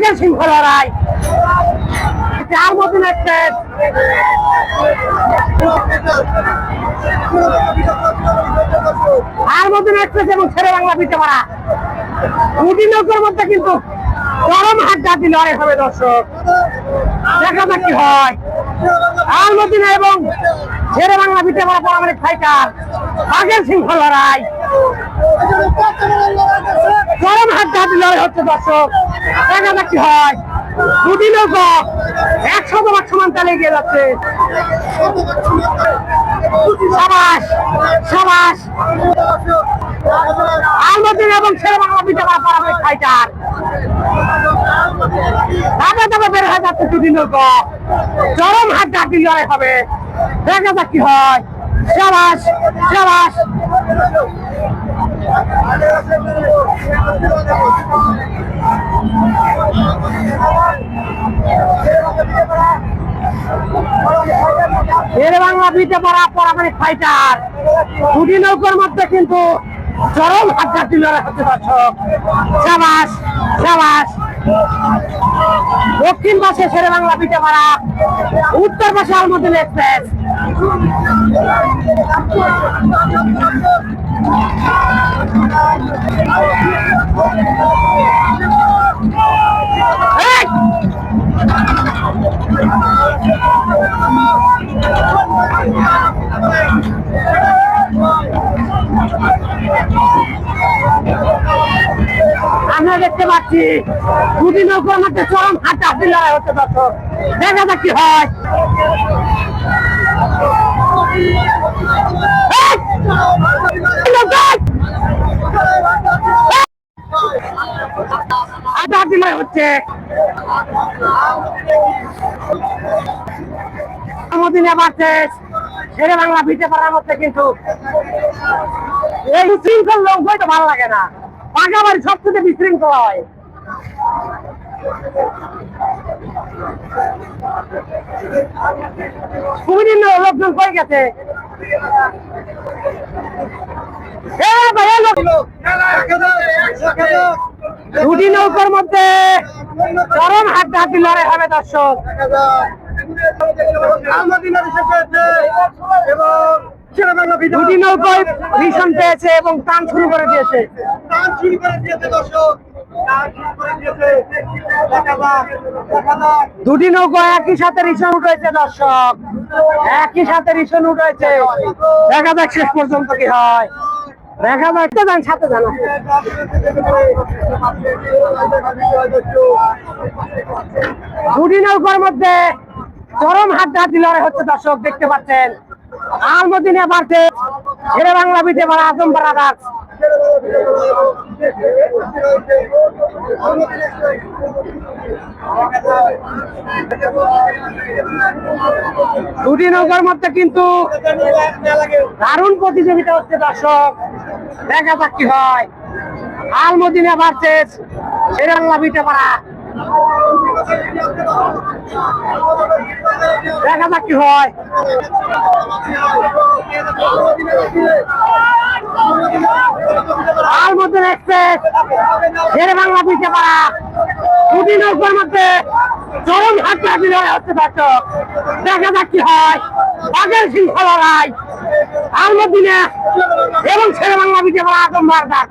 বাঘের সিংহ লড়াই চার মতন এক্সপ্রেস আর মতন এক্সপ্রেস এবং ছেড়ে বাংলা পিঠে মারা দুটি নৌকার মধ্যে কিন্তু চরম হাত জাতি লড়াই হবে দর্শক। দেখা যাক কি হয়। আর মদিনা এবং ছেড়ে বাংলা পিঠে মারা পরামানিক ফাইটার বাঘের সিংহ লড়াই চরম হাত জাতি লড়াই হচ্ছে দর্শক। দেখা যাক হয়। দুটি নৌকা একশো ভাগ সমান গিয়ে যাচ্ছে। সাবাস সাবাস। এবং ছেলে বের যাচ্ছে চরম হাত জাতি লড়াই হবে। দেখা যাক কি হয়। সাবাস সাবাস। এর বাংলা পড়া পরামানিক ফাইটার দুটি মধ্যে কিন্তু চরম হাড্ডাটি লড়াই হচ্ছে দর্শক সাবাস সাবাস। দক্ষিণ পাশে শেরে বাংলা পিঠে মারা উত্তর পাশে আলমদিন এক্সপ্রেস এই! আমরা দেখতে পাচ্ছি, দুটি নৌকার মধ্যে চরম হাঁটাহাঁটি লড়াই হচ্ছে দর্শক দেখা যাক কি হয়। হচ্ছে মদিনা ভার্সেস শেরে বাংলা ভিটে পাড়ার মধ্যে কিন্তু এই শৃঙ্খল লোক তো ভালো লাগে না। পাকা বাড়ি সবচেয়ে বিশৃঙ্খল হয়। লোকজন কই গেছে? এ লোক- দুটি নৌকার মধ্যে চরম হাড্ডাহাড্ডি লড়াই হবে দর্শক। এবং টান শুরু করে দিয়েছে। দুটি নৌকা একই সাথে রিসন উঠেছে দর্শক। একই সাথে রিসন উঠেছে দেখা যাক শেষ পর্যন্ত কি হয়। দেখা যাক তো যান, সাথে জানা দুটি নৌকার মধ্যে চরম হাত লড়াই হচ্ছে, দর্শক, দেখতে পাচ্ছেন। আলমদিনে বাড়ছে ছেড়ে বাংলা পিঠে মারা আজম পাড়া গাছ দুটি নৌকার মধ্যে কিন্তু দারুণ প্রতিযোগিতা হচ্ছে, দর্শক। দেখা যাক কি হয়। আলমদিনে ছেড়ে বাংলা পিঠে দেখা যাক কি হয়। মধ্যে এক্সপ্রেস শেরে বাংলা পিঠে পাড়া দুটি নৌকার মধ্যে চরম হাড্ডাহাড্ডি লড়াই হচ্ছে দেখা যাক কি হয়। বাঘের সিংহ লড়াই আলমদিনে এবং শেরে বাংলা পাড়া আদম বারদার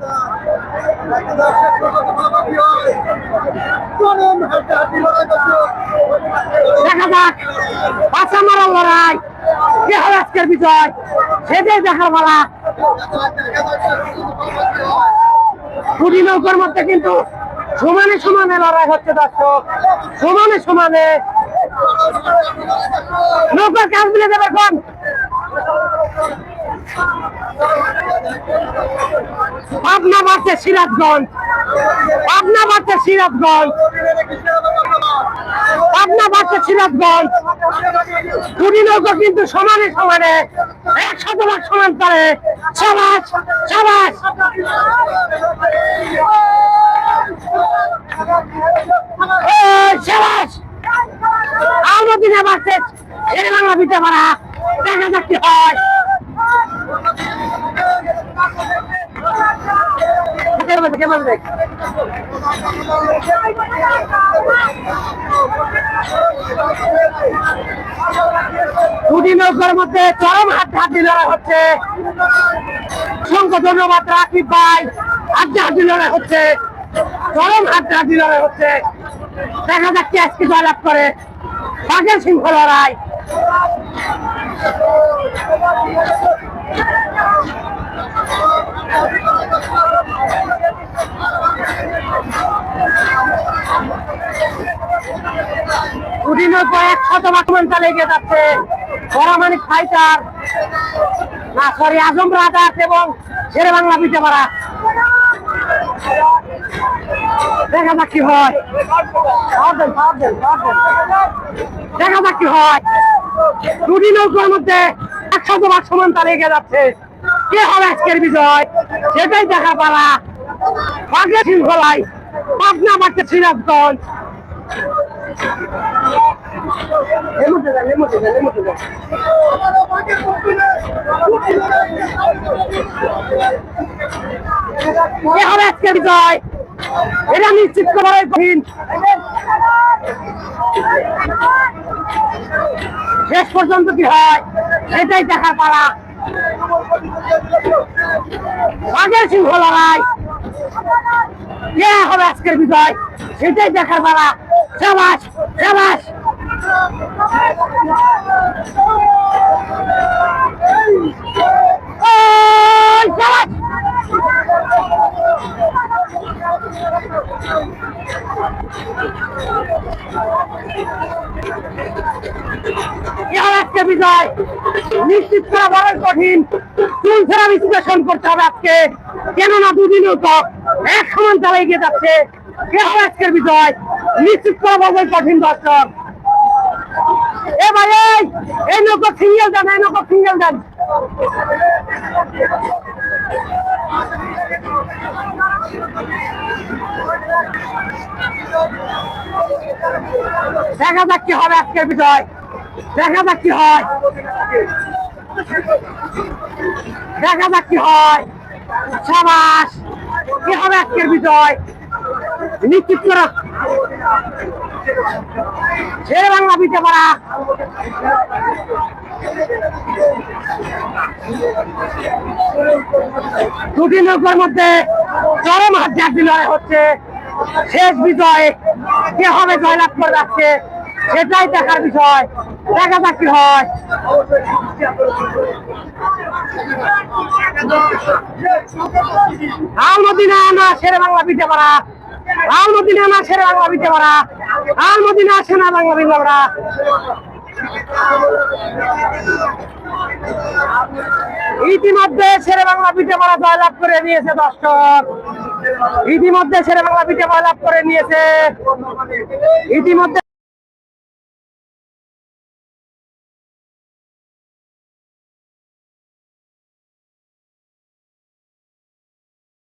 দেখা যাক, বাচ্চা মারার লড়াই, কে হবে আজকের বিজয়? সেটাই দেখার বলা দুটি নৌকার মধ্যে কিন্তু সমানে সমানে লড়াই হচ্ছে দর্শক। সমানে সমানে। নৌকার কাজ মিলে দেবে কোন পাবনা বাড়ছে সিরাজগঞ্জ। পাবনা বাড়ছে সিরাজগঞ্জ। পাবনা বাড়ছে সিরাজগঞ্জ। দুটি নৌকা কিন্তু সমানে সমানে এক শতভাগ সমান করে সমাজ সমাজ সমাজ আলমদিনে বাড়ছে বাংলা পিঠে মারা দেখা যাক কি হয়। দুটি নৌকার মধ্যে চরম হাত হাতি লড়াই হচ্ছে। অসংখ্য ধন্যবাদ রাকিব ভাই হাড্ডি হাড্ডি লড়াই হচ্ছে। চরম হাড্ডি হাড্ডি লড়াই হচ্ছে। দেখা কে আজকে জয়লাভ করে। বাঘের সিংহ লড়াই। দুদিনের পর একশত বাকমান চালে এগিয়ে যাচ্ছে পরামানিক ফাইটার না সরি আজম রাজাত এবং শেরে বাংলা পিঠে পারা দেখা যাক কি হয়। দেখা যাক কি হয়। দুটি নৌকার মধ্যে একশত ভাগ সমান তালে এগিয়ে যাচ্ছে। কে হবে আজকের বিজয়? সেটাই দেখা পালা। বাঘের শৃঙ্খলায় পাবনা মাঠে সিরাজগঞ্জ। বিজয়? এটা নিশ্চিত করার কঠিন শেষ পর্যন্ত কি হয়? সেটাই দেখার পালা। বাঘের সিংহ লড়াই কে হবে আজকের বিজয়। সেটাই দেখার পালা। সাবাস সাবাস ওই, সাবাস কে হবে আজকে বিজয় নিশ্চিত করা বড় কঠিন। চুল ছাড়া বিশ্লেষণ করতে হবে আজকে। কেননা দুদিনও তো এক সমান চালাই গিয়ে যাচ্ছে। কে হবে আজকের বিজয়? নিশ্চিত করা বড় কঠিন দর্শক। এ ভাই, এই নৌকো সিঙ্গেল দেন, এই নৌকো সিঙ্গেল দেন। দেখা যাক কি হবে আজকের বিষয় দেখা যাক কি হয়। দেখা যাক কি হয়। সাবাস, কি হবে আজকের বিষয় নিশ্চিত করো। ছেড়ে বাংলা পিঠে পারা দুটি নৌকার মধ্যে চরম ঝাঁকি লড়াই হচ্ছে। শেষ বিজয় কে হবে জয়লাভ করে যাচ্ছে সেটাই দেখার বিষয়। দেখা যাক কি না বাংলা পিঠে পারা আলমদিনা না শেরে বাংলা বাংলা ইতিমধ্যে শেরে বাংলা পিঠে পারা জয়লাভ করে নিয়েছে দর্শক। ইতিমধ্যে শেরে বাংলা পিঠে জয়লাভ করে নিয়েছে। ইতিমধ্যে